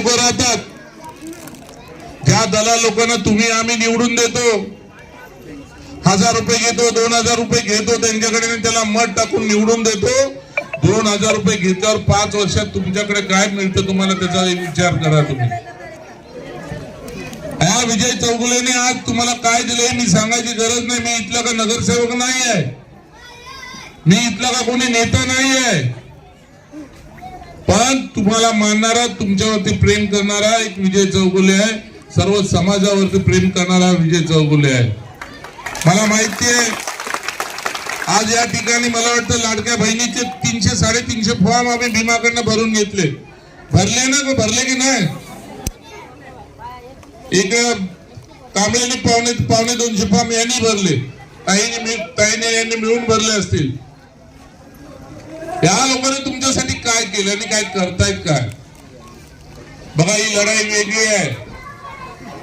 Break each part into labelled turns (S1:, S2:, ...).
S1: लोक राहतात ज्या दलाल लोकांना तुम्ही आम्ही निवडून देतो हजार रुपये घेतो दोन हजार रुपये घेतो त्यांच्याकडे त्याला मत टाकून निवडून देतो. दोन हजार रुपये घेतल्यावर पाच वर्षात तुमच्याकडे काय मिळतं तुम्हाला त्याचा विचार करा तुम्ही. या विजय चौगुलेने आज तुम्हाला काय दिले मी सांगायची गरज नाही. मी इथला का नगरसेवक नाही आहे मी इथला का कोणी नेता नाही आहे पण तुम्हाला मानणारा तुमच्यावरती प्रेम करणारा एक विजय चौगुले आहे. सर्व समाजावरती प्रेम करणारा विजय चौगुले आहे. मला माहिती आहे आज या ठिकाणी मला वाटतं लाडक्या बहिणीचे तीनशे साडेतीनशे फॉर्म आम्ही भीमाकडनं भरून घेतले. भरले ना भरले की नाही? एक कांबळेने पावणे पावणे दोनशे फॉर्म यांनी भरले. ताईने ताईने यांनी मिळून भरले असतील. या लोकांनी तुमच्यासाठी काय केलं आणि काय करतायत काय? बघा ही लढाई वेगळी आहे.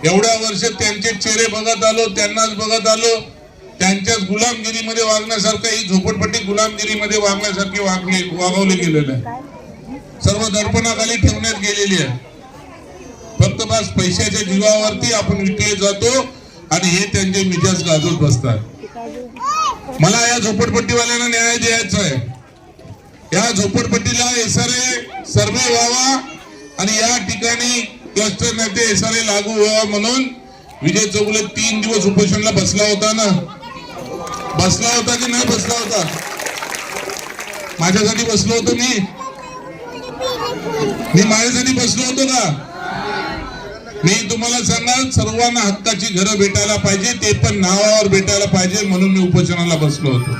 S1: एवढ्या वर्ष त्यांचे चेहरे बघत आलो त्यांनाच बघत आलो. त्यांच्याच गुलामगिरीमध्ये वागण्यासारखं ही झोपडपट्टी गुलामगिरीमध्ये वागण्यासारखी वागले वागवले गेलेलं आहे. सर्व दर्पणाखाली ठेवण्यात गेलेली आहे. फक्त बस पैशाच्या जीवावरती आपण विकले जातो आणि हे त्यांचे मिजाज गाजवत बसतात. मला या झोपडपट्टीवाल्यांना न्याय द्यायचा आहे. या झोपडपट्टीला एसआरए सर्वे व्हावा आणि या ठिकाणी क्लस्टर नेते एसआरए लागू व्हावा म्हणून विजय चौगुले तीन दिवस उपोषणला बसला होता ना? बसला होता की नाही बसला होता? माझ्यासाठी बसलो होतो मी. मी माझ्यासाठी बसलो होतो का? मी तुम्हाला सांगा सर्वांना हक्काची घरं भेटायला पाहिजे ते पण नावावर भेटायला पाहिजे म्हणून मी उपोषणाला बसलो होतो.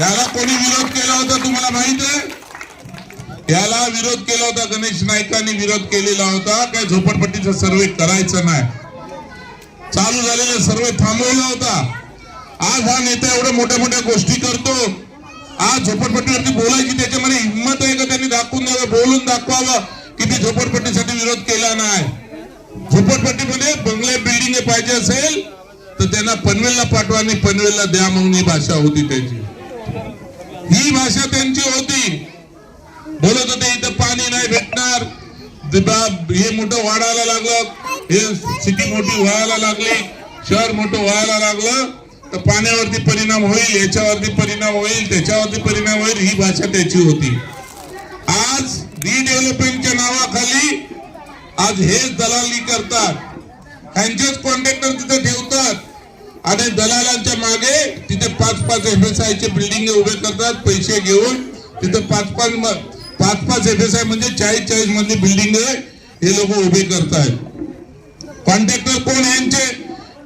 S1: याला कोणी विरोध केला होता तुम्हाला माहीत आहे? याला विरोध केला होता गणेश नाईकांनी विरोध केलेला होता. काय झोपडपट्टीचा सर्वे करायचा नाही. चालू झालेला सर्वे थांबवला होता. आज हा नेता एवढ्या मोठ्या मोठ्या गोष्टी करतो. आज झोपडपट्टीवरती बोलायची त्याच्यामध्ये हिंमत आहे का त्यांनी दाखवून द्यावं बोलून दाखवावं की ते झोपडपट्टीसाठी विरोध केला नाही? झोपडपट्टीमध्ये बंगले बिल्डिंग पाहिजे असेल तर त्यांना पनवेलला पाठवा आणि पनवेलला द्या म्हणून ही भाषा होती त्याची. ही भाषा त्यांची होती. बोलत होते इथं पाणी नाही भेटणार. ते हे मोठं वाढायला लागलं. हे सिटी मोठी व्हायला लागली. शहर मोठं व्हायला लागलं. तर पाण्यावरती परिणाम होईल याच्यावरती परिणाम होईल त्याच्यावरती परिणाम होईल ही भाषा त्याची होती. आज रिडेव्हलपमेंटच्या नावाखाली आज हेच दलाली करतात. ह्यांचेच कॉन्ट्रॅक्टर तिथे ठेवतात. आणि दलालांच्या मागे तिथे पाच पाच एफ एस आयचे बिल्डिंग उभे करतात पैसे घेऊन. तिथे पाच पाच पाच पाच एफ एस आय म्हणजे चाळीस चाळीस मधली बिल्डिंग हे लोक उभे करतायत. कॉन्ट्रॅक्टर कोण ह्यांचे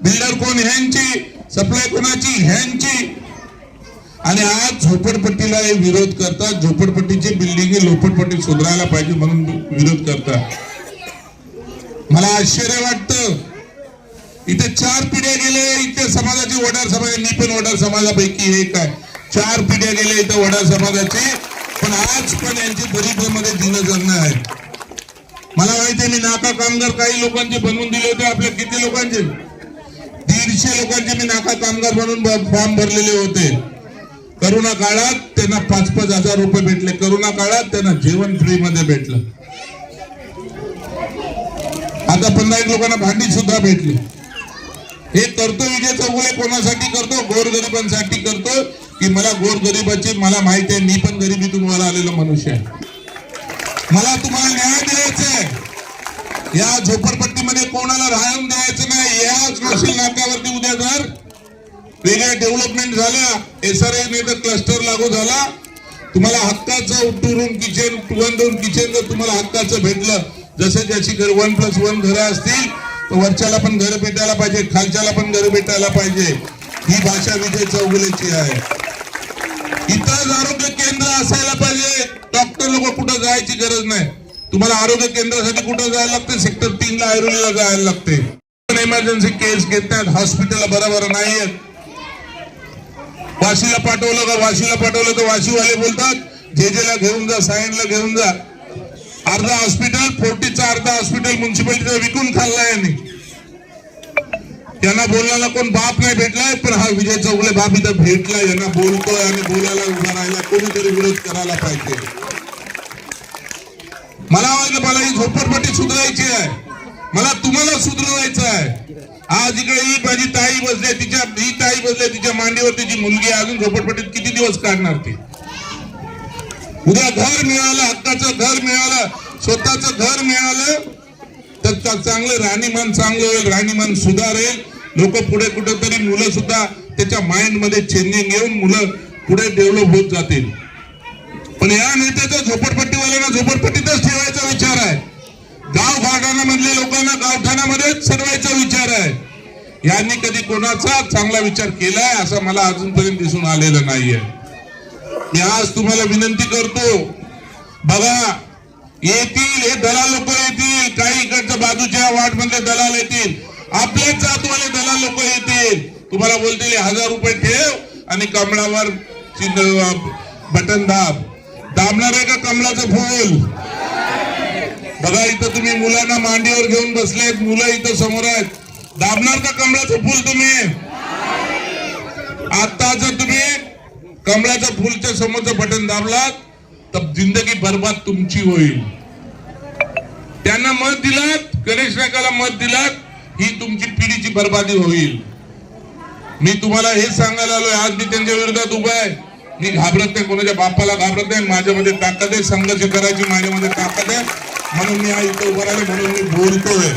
S1: बिल्डर कोण ह्यांची सप्लाय कोणाची? ह्यांची. आणि आज झोपडपट्टीला हे विरोध करतात. झोपडपट्टीची बिल्डिंग लोपटपट्टी सुधारायला पाहिजे म्हणून विरोध करतात. मला आश्चर्य वाटतं. इथे चार पिढ्या गेले इथे समाजाची वडार समाज मी पण वडार समाजापैकी एक आहे. चार पिढ्या गेल्या इथे वडार समाजाचे पण आज पण यांची गरिबीमध्ये दिनं जगणं आहे मला माहिती आहे मी नाका कामगार काही लोकांचे बनवून दिले होते आपल्या किती लोकांचे? दीडशे लोकांचे मी नाका कामगार बनवून फॉर्म भरलेले होते. करोना काळात त्यांना पाच पाच हजार रुपये भेटले. करोना काळात त्यांना जेवण फ्री मध्ये भेटलं. आता पंधरा एक लोकांना भांडी सुद्धा भेटली. हे करतो विजय चौगुले कोणासाठी करतो? गोरगरिबांसाठी करतो? की मला गोरगरिबाची मला माहिती आहे मी पण गरिबीतून वर आलेला मनुष्य आहे. मला तुम्हाला न्याय द्यायचा आहे. या झोपडपट्टीमध्ये कोणाला राहून द्यायचं नाही याच नाशिक नाक्यावरती उद्या जर वेगळ्या डेव्हलपमेंट झाल्या एसआरए ने तर क्लस्टर लागू झाला तुम्हाला हक्काचं two room kitchen one room kitchen जर तुम्हाला हक्काचं भेटलं जसं ज्याची घर वन प्लस वन घरं असतील वरच्याला पण घर भेटायला पाहिजे खालच्याला पण घर भेटायला पाहिजे. ही भाषा विजय चौगुलेची आहे. इतर आरोग्य केंद्र असायला पाहिजे. डॉक्टर लोक कुठं जायची गरज नाही. तुम्हाला आरोग्य केंद्रासाठी कुठं जायला लागते? सेक्टर तीन ला ऐरोलीला जायला लागते. इमर्जन्सी केस घेतात. हॉस्पिटल बरोबर नाहीयेत वाशीला पाठवलं का? वाशीला पाठवलं तर वाशीवाले बोलतात जे जेला घेऊन जा सायनला घेऊन जा. अर्धा हॉस्पिटल फोर्टीचा अर्धा हॉस्पिटल म्युन्सिपालिटीचा विकून खाल्ला यांनी. यांना बोलण्याला कोण बाप नाही भेटलाय पण हा विजय चौगले बाप इथं भेटलाय. यांना बोलतोय आणि बोलायला उभा राहायला कोणीतरी विरोध करायला पाहिजे. मला वाटलं मला ही झोपडपट्टी सुधारायची आहे. मला तुम्हाला सुधरवायचं आहे. आज इकडे ही माझी ताई बसली तिच्या ही ताई बसली तिच्या मांडीवर तिची मुलगी अजून झोपडपट्टीत किती दिवस काढणार ती? उद्या घर मिळालं हक्काचं घर मिळालं स्वतःचं घर मिळालं तर चांगलं राहणीमान चांगलं होईल राहणीमान सुधारेल. लोक पुढे कुठेतरी मुलं सुद्धा त्याच्या माइंडमध्ये चेंजिंग येऊन मुलं पुढे डेव्हलप होत जातील. पण या नेत्याचा झोपडपट्टीवाल्यांना झोपडपट्टीतच ठेवायचा विचार आहे. गाव गाठाणामधल्या लोकांना गावठाणामध्येच सरवायचा विचार आहे. यांनी कधी कोणाचा चांगला विचार केलाय असं मला अजूनपर्यंत दिसून आलेलं नाहीये. मी आज तुम्हाला विनंती करतो बघा येतील हे दलाल लोक येतील काही इकडच्या बाजूच्या वाट मधले दलाल येतील आपल्याच जातवाले दलाल लोक येतील. तुम्हाला बोलतील हजार रुपये ठेव आणि कमळावर बटन दाब. दाबणार आहे का कमळाचं फूल? बघा इथं तुम्ही मुलांना मांडीवर घेऊन बसलेत मुलं इथं समोर आहेत. दाबणार का कमळाचं फूल तुम्ही? आता जर तुम्ही कमळाचं फुलच्या समोरचं बटन दाबलात तर जिंदगी बर्बाद तुमची होईल. त्यांना मत दिलात गणेश नायकाला मत दिलात ही तुमची पिढीची बर्बादी होईल. मी तुम्हाला हे सांगायला आलोय आज मी त्यांच्या विरोधात उभा आहे. मी घाबरत नाही कोणाच्या बापाला घाबरत नाही माझ्यामध्ये ताकद आहे संघर्ष करायची माझ्यामध्ये ताकद आहे. म्हणून मी हा इथं उभा राहिले म्हणून मी बोलतोय.